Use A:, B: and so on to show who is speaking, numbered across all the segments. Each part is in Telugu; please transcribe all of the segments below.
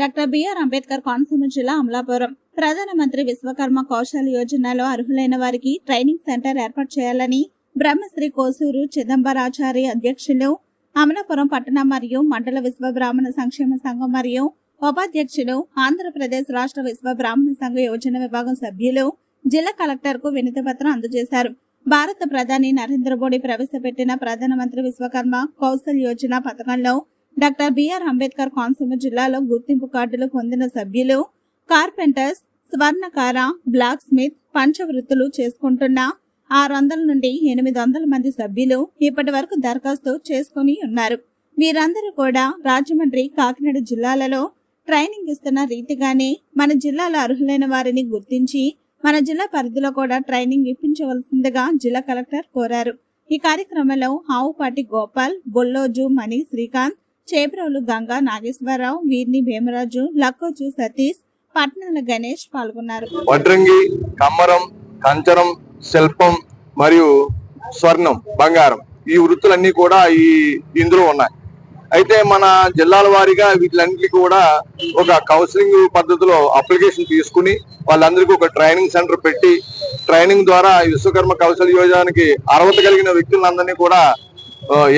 A: డాక్టర్ బిఆర్ అంబేద్కర్ కోనసీమ జిల్లా అమలాపురం. ప్రధానమంత్రి విశ్వకర్మ కౌశల్ యోజనలో అర్హులైన వారికి ట్రైనింగ్ సెంటర్ ఏర్పాటు చేయాలని బ్రహ్మశ్రీ కోసూరు చిదంబరాచారి అధ్యక్షులు అమలాపురం పట్టణ మరియు మండల విశ్వ బ్రాహ్మణ సంక్షేమ సంఘం మరియు ఉపాధ్యక్షులు ఆంధ్రప్రదేశ్ రాష్ట్ర విశ్వ బ్రాహ్మణ సంఘ యోజన విభాగం సభ్యులు జిల్లా కలెక్టర్కు వినతి పత్రం అందజేశారు. భారత ప్రధాని నరేంద్ర మోడీ ప్రవేశపెట్టిన ప్రధానమంత్రి విశ్వకర్మ కౌశల్ యోజన పథకంలో డాక్టర్ బిఆర్ అంబేద్కర్ కోనసీమ జిల్లాలో గుర్తింపు కార్డులు పొందిన సభ్యులు కార్పెంటర్స్ స్వర్ణకార బ్లాక్ స్మిత్ పంచవృత్తులు చేసుకుంటున్న ఆరు వందల నుండి ఎనిమిది వందల మంది సభ్యులు ఇప్పటి వరకు దరఖాస్తు చేసుకుని ఉన్నారు. వీరందరూ కూడా రాజమండ్రి కాకినాడ జిల్లాలలో ట్రైనింగ్ ఇస్తున్న రీతిగానే మన జిల్లాలో అర్హులైన వారిని గుర్తించి మన జిల్లా పరిధిలో కూడా ట్రైనింగ్ ఇప్పించవలసిందిగా జిల్లా కలెక్టర్ కోరారు. ఈ కార్యక్రమంలో ఆవుపాటి గోపాల్ బొల్లోజు మణి శ్రీకాంత్ చేబ్రోలు గంగా నాగేశ్వరరావు వీర్ని భీమరాజు లక్కోజు సతీష్ పట్నాల గణేష్ పాల్గొన్నారు.
B: వడ్రంగి కమ్మరం కంచరం శిల్పం మరియు స్వర్ణం బంగారం ఈ వృత్తులన్నీ కూడా ఈ ఇందులో ఉన్నాయి. అయితే మన జిల్లాల వారీగా వీటిలన్నిటి కూడా ఒక కౌన్సిలింగ్ పద్ధతిలో అప్లికేషన్ తీసుకుని వాళ్ళందరికీ ఒక ట్రైనింగ్ సెంటర్ పెట్టి ట్రైనింగ్ ద్వారా విశ్వకర్మ కౌశల్ యోజనకి అర్హత కలిగిన వ్యక్తులందరినీ కూడా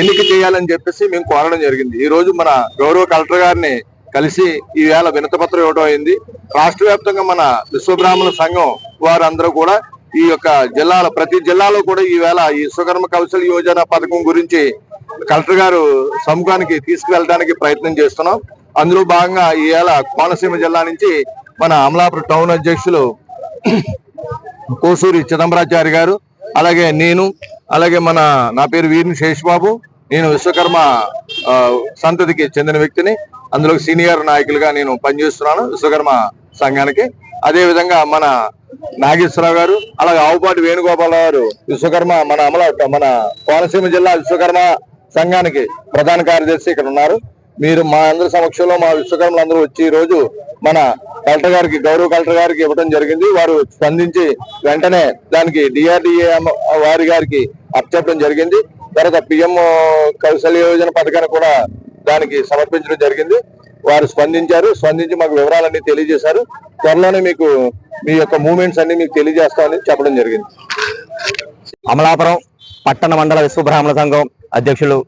B: ఎన్నిక చేయాలని చెప్పేసి మేము కోరడం జరిగింది. ఈ రోజు మన గౌరవ కలెక్టర్ గారిని కలిసి ఈ వేళ వినతపత్రం ఇవ్వడం అయింది. రాష్ట్ర వ్యాప్తంగా మన విశ్వబ్రాహ్మణ సంఘం వారందరూ కూడా ఈ యొక్క జిల్లాల ప్రతి జిల్లాలో కూడా ఈవేళ ఈ విశ్వకర్మ కౌశల్ యోజన పథకం గురించి కలెక్టర్ గారు సముఖానికి తీసుకువెళ్ళడానికి ప్రయత్నం చేస్తున్నాం. అందులో భాగంగా ఈ వేళ కోనసీమ జిల్లా నుంచి మన అమలాపురం టౌన్ అధ్యక్షులు కోసూరి చిదంబరాచారి గారు అలాగే నేను అలాగే మన నా పేరు వీరిని శేషబాబు. నేను విశ్వకర్మ సంతతికి చెందిన వ్యక్తిని. అందులో సీనియర్ నాయకులుగా నేను పనిచేస్తున్నాను విశ్వకర్మ సంఘానికి. అదే విధంగా మన నాగేశ్వరరావు గారు అలాగే ఆవుపాటి వేణుగోపాలరావు గారు విశ్వకర్మ మన అమల మన కోనసీమ జిల్లా విశ్వకర్మ సంఘానికి ప్రధాన కార్యదర్శి ఇక్కడ ఉన్నారు. మీరు మా అందరి సమక్షంలో మా విశ్వకర్మలు అందరూ వచ్చి ఈ రోజు మన కలెక్టర్ గారికి గౌరవ కలెక్టర్ గారికి ఇవ్వడం జరిగింది. వారు స్పందించి వెంటనే దానికి డిఆర్డిఏ వారి గారికి అప్పచెప్పడం జరిగింది. తర్వాత పిఎం కౌశల్య యోజన పథకాన్ని కూడా దానికి సమర్పించడం జరిగింది. వారు స్పందించారు. స్పందించి మాకు వివరాలన్నీ తెలియజేశారు. త్వరలోనే మీకు మీ యొక్క మూమెంట్స్ అన్ని మీకు తెలియజేస్తామని చెప్పడం జరిగింది.
C: అమలాపురం పట్టణ మండల విశ్వబ్రాహ్మణ సంఘం అధ్యక్షులు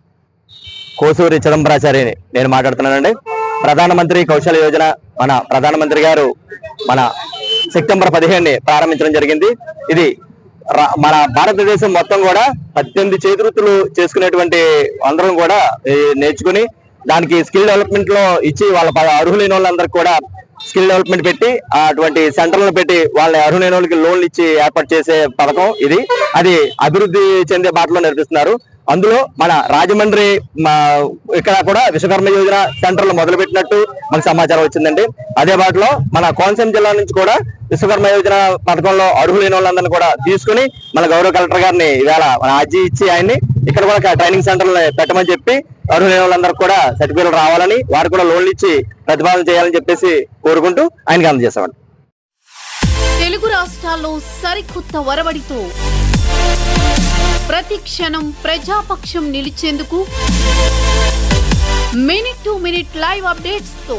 C: కోసూరి చిదంబరాచార్యని నేను మాట్లాడుతున్నానండి. ప్రధానమంత్రి కౌశల యోజన మన ప్రధానమంత్రి గారు మన సెప్టెంబర్ పదిహేనుని ప్రారంభించడం జరిగింది. ఇది మన భారతదేశం మొత్తం కూడా పద్దెనిమిది చేతివృత్తులు చేసుకునేటువంటి అందరం కూడా నేర్చుకుని దానికి స్కిల్ డెవలప్మెంట్లో ఇచ్చి వాళ్ళ అర్హులైన వాళ్ళందరికీ కూడా స్కిల్ డెవలప్మెంట్ పెట్టి అటువంటి సెంటర్లను పెట్టి వాళ్ళ అర్హులైన వాళ్ళకి లోన్లు ఇచ్చి ఏర్పాటు చేసే పథకం ఇది. అది అభివృద్ధి చెందే బాటలో నడిపిస్తున్నారు. అందులో మన రాజమండ్రి మా ఇక్కడ కూడా విశ్వకర్మ యోజన సెంటర్లు మొదలు పెట్టినట్టు మనకు సమాచారం వచ్చిందండి. అదే బాటలో మన కోనసీమ జిల్లా నుంచి కూడా విశ్వకర్మ యోజన పథకంలో అర్హులైన వాళ్ళందరినీ కూడా తీసుకుని మన గౌరవ కలెక్టర్ గారిని ఇవాళ మన అర్జీ ఇచ్చి ఆయన్ని ఇక్కడ కూడా ట్రైనింగ్ సెంటర్లు పెట్టమని చెప్పి అర్హులైన వాళ్ళందరూ కూడా సర్టిఫికేట్ రావాలని వారు కూడా లోన్లు ఇచ్చి ప్రతిపాదన చేయాలని చెప్పేసి కోరుకుంటూ ఆయనకి అందజేస్తామండి.
D: తెలుగు రాష్ట్రాల్లో సరికొత్త వరవడితో ప్రతి క్షణం ప్రజాపక్షం నిలిచేందుకు మినిట్ టు మినిట్ లైవ్ అప్డేట్స్తో